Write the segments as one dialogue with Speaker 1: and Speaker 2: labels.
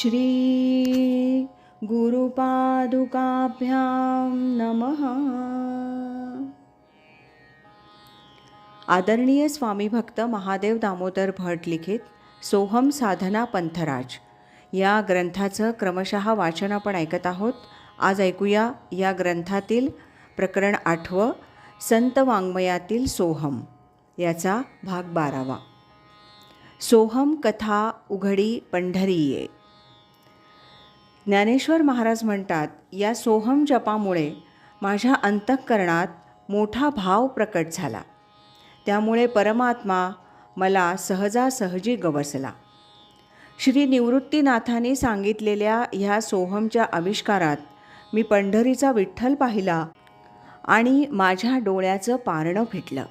Speaker 1: श्री गुरुपादुकाभ्यां नमः. आदरणीय स्वामी भक्त महादेव दामोदर भट लिखित सोहम साधना पंथराज. या ग्रंथाचं क्रमशः वाचन आपण ऐकत आहोत. आज ऐकूया या ग्रंथातील प्रकरण आठवं संत वाङ्मयातील सोहम. याचा भाग बारावा. सोहम कथा उघडी पंढरीये. ज्ञानेश्वर महाराज म्हणतात या सोहम जपामुळे माझ्या अंतःकरणात मोठा भाव प्रकट झाला. त्यामुळे परमात्मा मला सहजासहजी गवसला. श्री निवृत्तीनाथांनी सांगितलेल्या ह्या सोहमच्या आविष्कारात मी पंढरीचा विठ्ठल पाहिला आणि माझ्या डोळ्याचं पारणं फिटलं.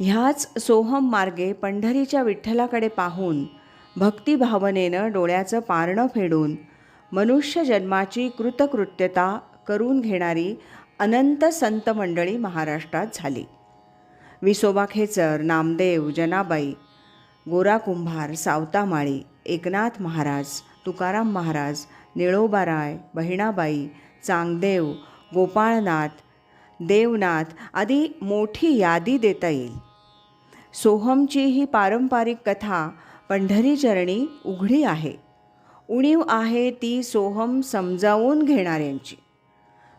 Speaker 1: ह्याच सोहम मार्गे पंढरीच्या विठ्ठलाकडे पाहून भक्तिभावनेनं डोळ्याचं पारणं फेडून मनुष्य जन्माची कृतकृत्यता करून घेणारी अनंत संत मंडळी महाराष्ट्रात झाली. विसोबा खेचर नामदेव जनाबाई गोरा कुंभार सावतामाळी एकनाथ महाराज तुकाराम महाराज निळोबाराय बहिणाबाई चांगदेव गोपाळनाथ देवनाथ आदी मोठी यादी देता येईल. सोहमची ही पारंपरिक कथा पंढरीचरणी उघडी आहे. उणीव आहे ती सोहम समजावून घेणाऱ्यांची.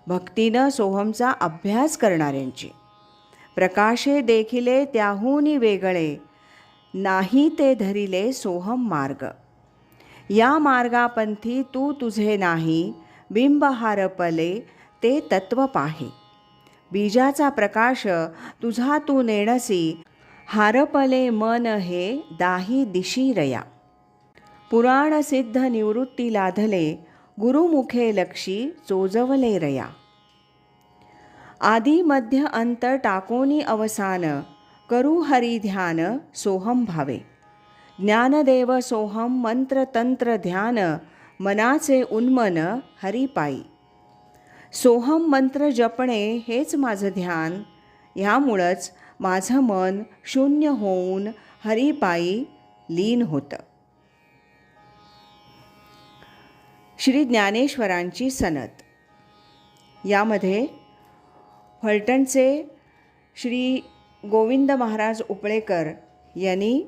Speaker 1: भक्तीनं सोहमचा अभ्यास करणाऱ्यांची. प्रकाशे देखिले त्याहूनी वेगळे नाही ते धरिले सोहम मार्ग. या मार्गापंथी तू तुझे नाही बिंब हारपले ते तत्व पाहे. बीजाचा प्रकाश तुझा तू नेणसी हारपले मन हे दाही दिशी रया. पुराणसिद्ध निवृत्ती लाधले गुरुमुखे लक्षी चोजवले रया. आदी मध्य अंत टाकोनी अवसान करू हरी ध्यान सोहम भावे. ज्ञानदेव सोहम मंत्र तंत्र ध्यान मनाचे उन्मन हरिपायी सोहम मंत्र जपणे हेच माझं ध्यान. ह्यामुळंच माझं मन शून्य होऊन हरिपायी लीन होतं. श्री ज्ञानेश्वरांची सनद. यामध्ये फलटणचे श्री गोविंद महाराज उपळेकर यांनी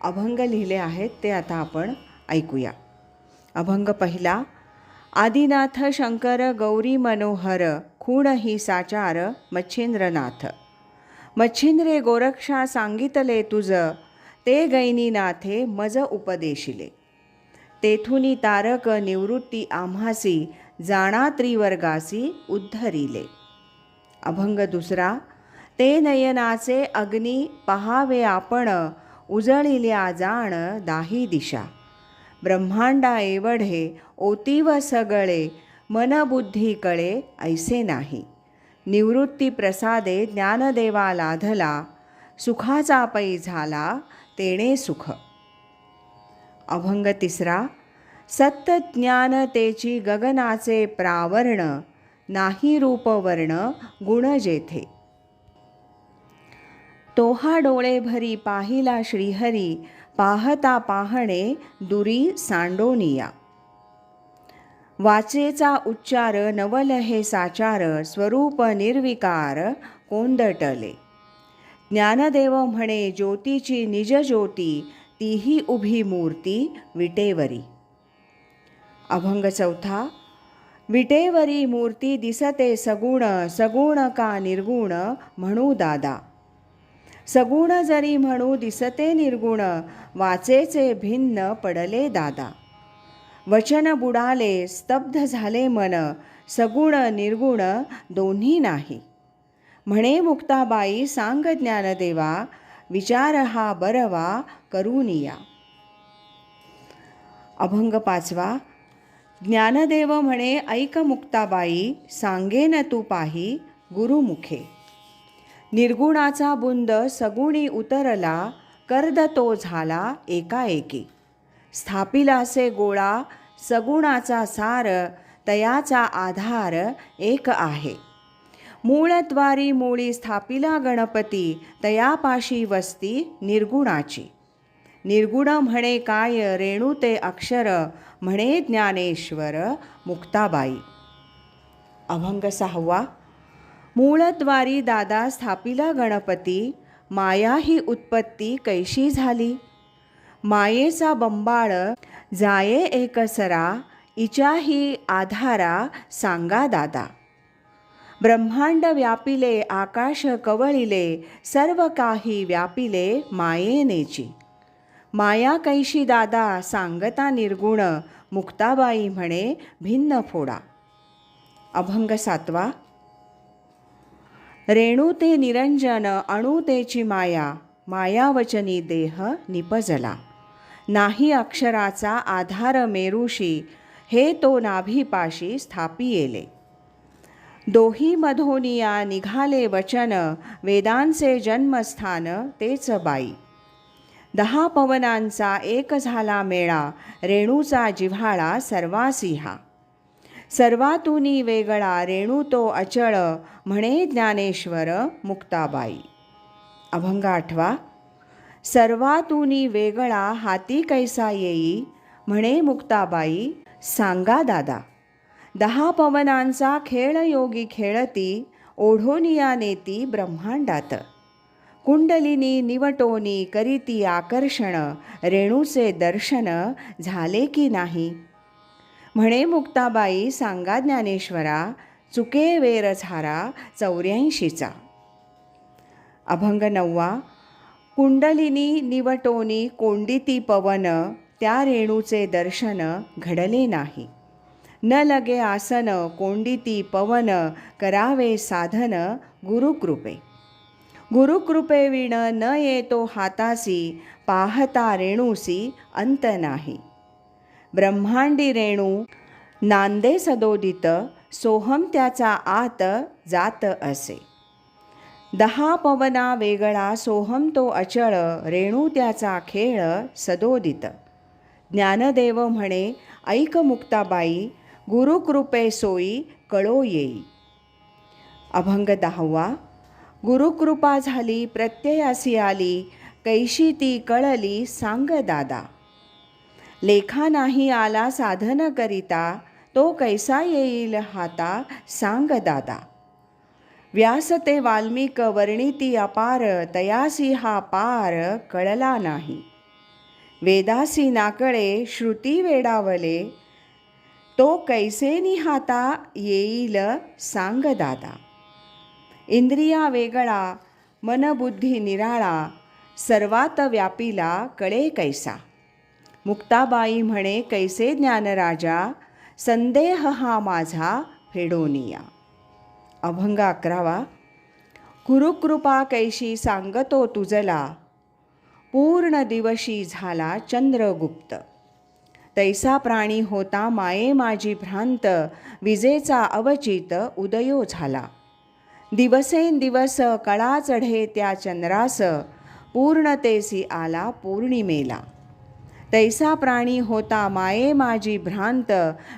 Speaker 1: अभंग लिहिले आहेत ते आता आपण ऐकूया. अभंग पहिला आदिनाथ शंकर गौरी मनोहर खूण ही साचार मच्छिंद्रनाथ. मच्छिंद्रे गोरक्षा सांगितले तुझ ते गैनीनाथे मज उपदेशिले. तेथुनी तारक निवृत्ती आम्हासी जाणा त्रिवर्गासी उद्धरिले. अभंग दुसरा ते नयनाचे अग्नी पहावे आपण उजळिल्या जाण दाही दिशा. ब्रह्मांडा एवढे ओतीव सगळे मनबुद्धी कळे ऐसे नाही. निवृत्ती प्रसादे ज्ञानदेवा लाधला सुखाचा पै झाला तेणे सुख. अभंग तिसरा सत्तज्ञानतेची गगनाचे प्रावर्ण नाही रूपवर्ण गुण जेथे. तोहा डोळे भरी पाहिला श्रीहरी पाहता पाहणे दुरी सांडोनिया. वाचेचा उच्चार नवल हे साचार स्वरूप निर्विकार कोंदटले. ज्ञानदेव म्हणे ज्योतीची निज ज्योती तीही उभी मूर्ती विटेवरी. अभंग चौथा विटेवरी मूर्ती दिसते सगुण सगुण का निर्गुण म्हणू दादा. सगुण जरी म्हणू दिसते निर्गुण वाचेचे भिन्न पडले दादा. वचन बुडाले स्तब्ध झाले मन सगुण निर्गुण दोन्ही नाही. म्हणे मुक्ताबाई सांग ज्ञानदेवा विचार हा बरवा करूनिया अभंग पाचवा ज्ञानदेव म्हणे ऐक मुक्ताबाई सांगेन तू पाही गुरुमुखे। निर्गुणाचा बुंद सगुणी उतरला कर्द तो झाला एकाएकी। स्थापिलासे गोळा सगुणाचा सार तयाचा आधार एक आहे। मूळद्वारी मुळी स्थापिला गणपती तयापाशी वस्ती निर्गुणाची. निर्गुण म्हणे काय रेणू ते अक्षर म्हणे ज्ञानेश्वर मुक्ताबाई. अभंग सहावा. मूळद्वारी दादा स्थापिला गणपती माया ही उत्पत्ती कैशी झाली? मायेचा बंबाळ जाये एकसरा इचाही आधारा सांगा दादा. ब्रह्मांड व्यापिले आकाश कवळिले सर्व काही व्यापिले मायेनेची. माया कैशी दादा सांगता निर्गुण मुक्ताबाई म्हणे भिन्न फोडा. अभंग सातवा. रेणू ते निरंजन अणु तेची माया मायावचनी देह निपजला. नाही अक्षराचा आधार मेरुशी हे तो नाभीपाशी स्थापी येले दोही मधोनिया निघाले वचन वेदांचे जन्मस्थान तेच बाई. दहा पवनांचा एक झाला मेळा रेणूचा जिव्हाळा सर्वासिहा. सर्वातुनी वेगळा रेणू तो अचळ म्हणे ज्ञानेश्वर मुक्ताबाई. अभंग आठवा सर्वातुनी वेगळा हाती कैसा येई म्हणे मुक्ताबाई सांगा दादा. दहा पवनांचा खेळ योगी खेळती ओढोनिया नेती ब्रह्मांडात. कुंडलिनी निवटोनी करीती आकर्षण रेणूचे दर्शन झाले की नाही? म्हणे मुक्ताबाई सांगा ज्ञानेश्वरा चुके वेर झारा चौऱ्याऐंशीचा. अभंग नववा कुंडलिनी निवटोनी कोंडिती पवन त्या रेणूचे दर्शन घडले नाही. न लगे आसन कोंडिती पवन करावे साधन गुरुकृपे. गुरुकृपे विण न येतो हातासी पाहता रेणूसी अंत नाही. ब्रह्मांडी रेणू नांदे सदोदित सोहम त्याचा आत जात असे. दहा पवना वेगळा सोहम तो अचळ रेणू त्याचा खेळ सदोदित. ज्ञानदेव म्हणे ऐक मुक्ताबाई गुरुकृपे सोयी कळो येई. अभंग दहावा गुरुकृपा झाली प्रत्ययासी आली कैशी ती कळली सांग दादा. लेखा नाही आला साधन करिता तो कैसा येईल हाता सांग दादा. व्यास ते वाल्मिक वर्णिती अपार तयासी हा पार कळला नाही. वेदासी नाकळे श्रुती वेडावले तो कैसे निहाता येईल सांग दादा इंद्रिया वेगळा मनबुद्धी निराळा सर्वात व्यापीला कळे कैसा. मुक्ताबाई म्हणे कैसे ज्ञानराजा संदेह हा माझा फेडोनिया. अभंग अकरावा कुरुकृपा कैशी सांगतो तुझला पूर्ण दिवशी झाला चंद्रगुप्त. तैसा प्राणी होता माये माझी भ्रांत. विजेचा अवचित उदयो झाला. दिवसेंदिवस कळा चढे त्या चंद्रास. पूर्णतेसी आला पौर्णिमेला. तैसा प्राणी होता माये माझी भ्रांत.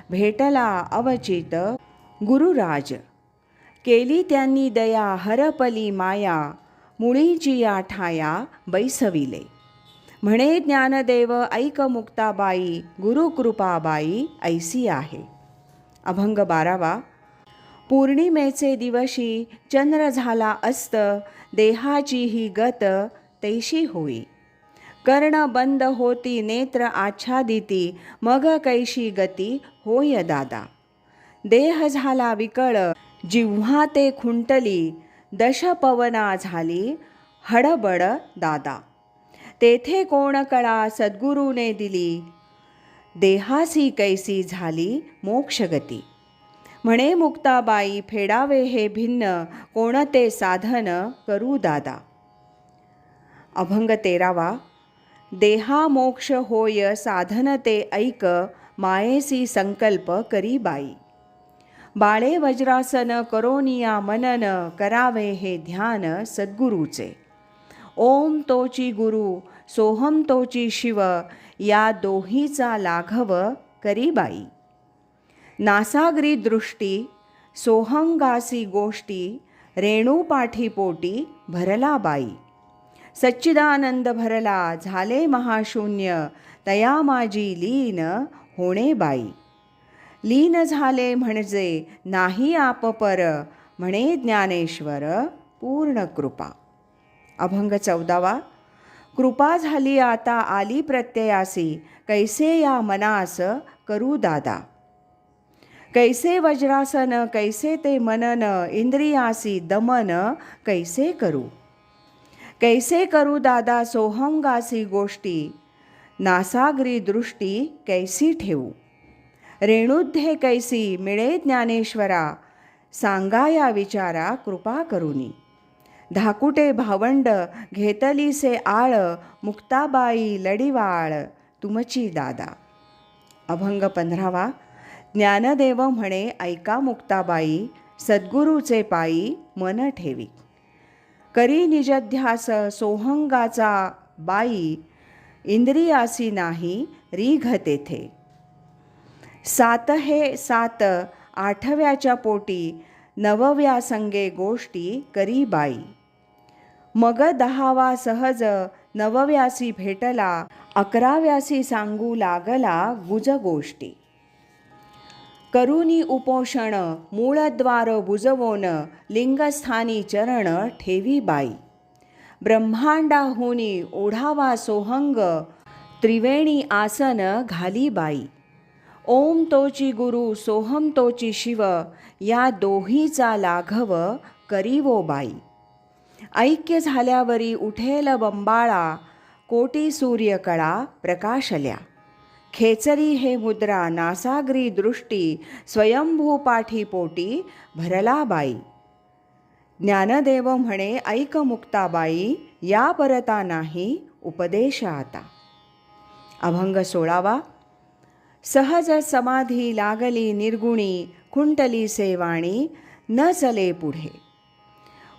Speaker 1: भेटला अवचित गुरुराज. केली त्यांनी दया हरपली माया. मुळीची या ठाया बैसविले. म्हणे ज्ञानदेव ऐक मुक्ताबाई गुरुकृपाबाई ऐसी आहे. अभंग बारावा पौर्णिमेचे दिवशी चंद्र झाला अस्त देहाची ही गत तैशी होई. कर्ण बंद होती नेत्र आच्छादिती मग कैशी गती होय दादा. देह झाला विकळ जिव्हा ते खुंटली दशपवना झाली हडबड दादा. तेथे कोण कळा सद्गुरूने दिली? देहासी कैसी झाली मोक्षगती? म्हणे मुक्ताबाई फेडावे हे भिन्न कोणते साधन करू दादा? अभंग तेरावा देहा मोक्ष होय साधन ते ऐक मायेसी संकल्प करी बाई. बाळे वज्रासन करोनिया मनन करावे हे ध्यान सद्गुरूचे. ओम तोची गुरु सोहम तोची शिव या दोहीचा लाघव करी बाई. नासागरी दृष्टी सोहंगासी गोष्टी रेणूपाठीपोटी भरला बाई. सच्चिदानंद भरला झाले महाशून्य तया माझी लीन होणे बाई. लीन झाले म्हणजे नाही आपपर म्हणे ज्ञानेश्वर पूर्ण कृपा. अभंग चौदावा कृपा झाली आता आली प्रत्ययासी कैसे या मनास करू दादा? कैसे वज्रासन कैसे ते मनन इंद्रियासी दमन कैसे करू? कैसे करू दादा सोहंगासी गोष्टी? नासागरी दृष्टी कैसी ठेवू? रेणुद्धे कैसी मिळे ज्ञानेश्वरा सांगा या विचारा कृपा करुनी. धाकुटे भावंड घेतलीसे आळ मुक्ताबाई लढीवाळ तुमची दादा. अभंग पंधरावा. ज्ञानदेव म्हणे ऐका मुक्ताबाई सद्गुरूचे पायी मन ठेवी. करी निजध्यास सोहंगाचा बाई इंद्रियासी नाही रीघ तेथे. सात हे सात आठव्याच्या पोटी नवव्या संगे गोष्टी करी बाई. मग दहावा सहज नवव्यासी भेटला अकराव्यासी सांगू लागला गुज गोष्टी. करुणी उपोषण मूळद्वार बुजवोन लिंगस्थानी चरण ठेवी बाई. ब्रह्मांडाहुनी ओढावा सोहंग त्रिवेणी आसन घाली बाई. ओम तोची गुरु सोहम तोची शिव या दोहीचा लाघव करीवो बाई. ऐक्य झाल्यावरी उठेल बंबाळा कोटी सूर्यकळा प्रकाशल्या. खेचरी हे मुद्रा नासाग्री दृष्टी स्वयंभू पाठी पोटी भरला बाई. ज्ञानदेव म्हणे ऐक मुक्ताबाई या परता नाही उपदेश आता. अभंग सोळावा. सहज समाधी लागली निर्गुणी खुंटली सेवाणी न चले पुढे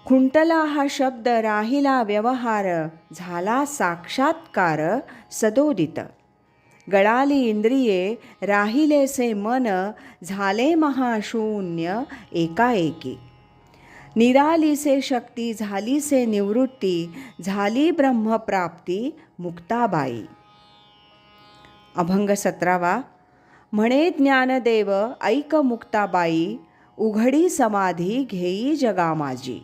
Speaker 1: खुंटला हा शब्द राहिला व्यवहार झाला साक्षात्कार सदोदित गळाली इंद्रिये राहिलेसे मन झाले महाशून्य एकाएकी निरालीसे शक्ती झालीसे निवृत्ती झाली ब्रह्मप्राप्ती मुक्ताबाई अभंग सतरावा म्हणे ज्ञानदेव ऐक मुक्ताबाई उघडी समाधी घेई जगा माझी.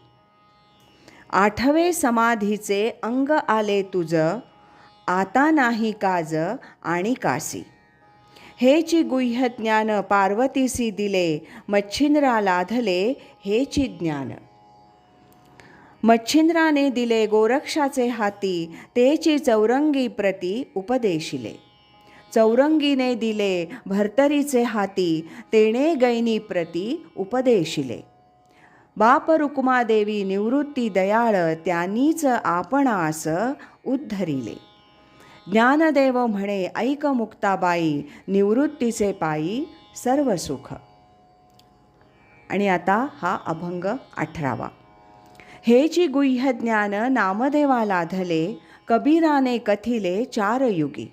Speaker 1: आठवे समाधीचे अंग आले तुझ आता नाही काज आणि कासी. हेची गुह्य ज्ञान पार्वतीसी दिले मच्छिंद्रा लाधले हेची ज्ञान. मच्छिंद्राने दिले गोरक्षाचे हाती तेची चौरंगी प्रती उपदेशिले. चौरंगीने दिले भर्तरीचे हाती तेणे गैनी प्रती उपदेशिले. बाप रुक्मादेवी निवृत्ती दयाळ त्यांनीच आपणास उद्धरिले. ज्ञानदेव म्हणे ऐक मुक्ताबाई निवृत्तीचे पायी सर्व सुख. आणि आता हा अभंग अठरावा. हेची गुह्य ज्ञान नामदेवा लाधले कबीराने कथिले चार युगी.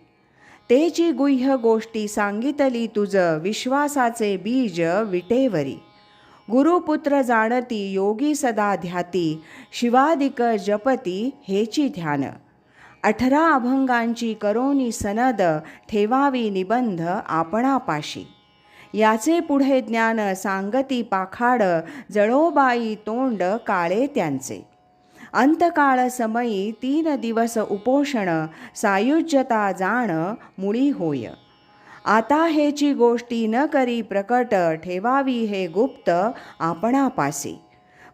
Speaker 1: तेची गुह्य गोष्टी सांगितली तुझ विश्वासाचे बीज विटेवरी. गुरुपुत्र जाणती योगी सदा ध्याती शिवादिक जपती हेची ध्यान. अठरा अभंगांची करोनी सनद ठेवावी निबंध आपणापाशी. याचे पुढे ज्ञान सांगती पाखाड जळोबाई तोंड काळे त्यांचे. अंतकाळ समयी तीन दिवस उपोषण सायुज्यता जाण मुळी होय आता हेची गोष्टी न करी प्रकट ठेवावी हे गुप्त आपणापासी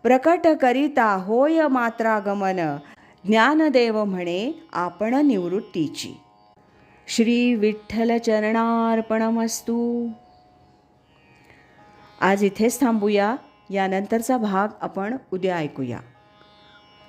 Speaker 1: प्रकट करिता होय मात्रागमन ज्ञानदेव म्हणे आपण निवृत्तीची श्री विठ्ठल चरणार्पणमस्तू आज इथेच थांबूया यानंतरचा भाग आपण उद्या ऐकूया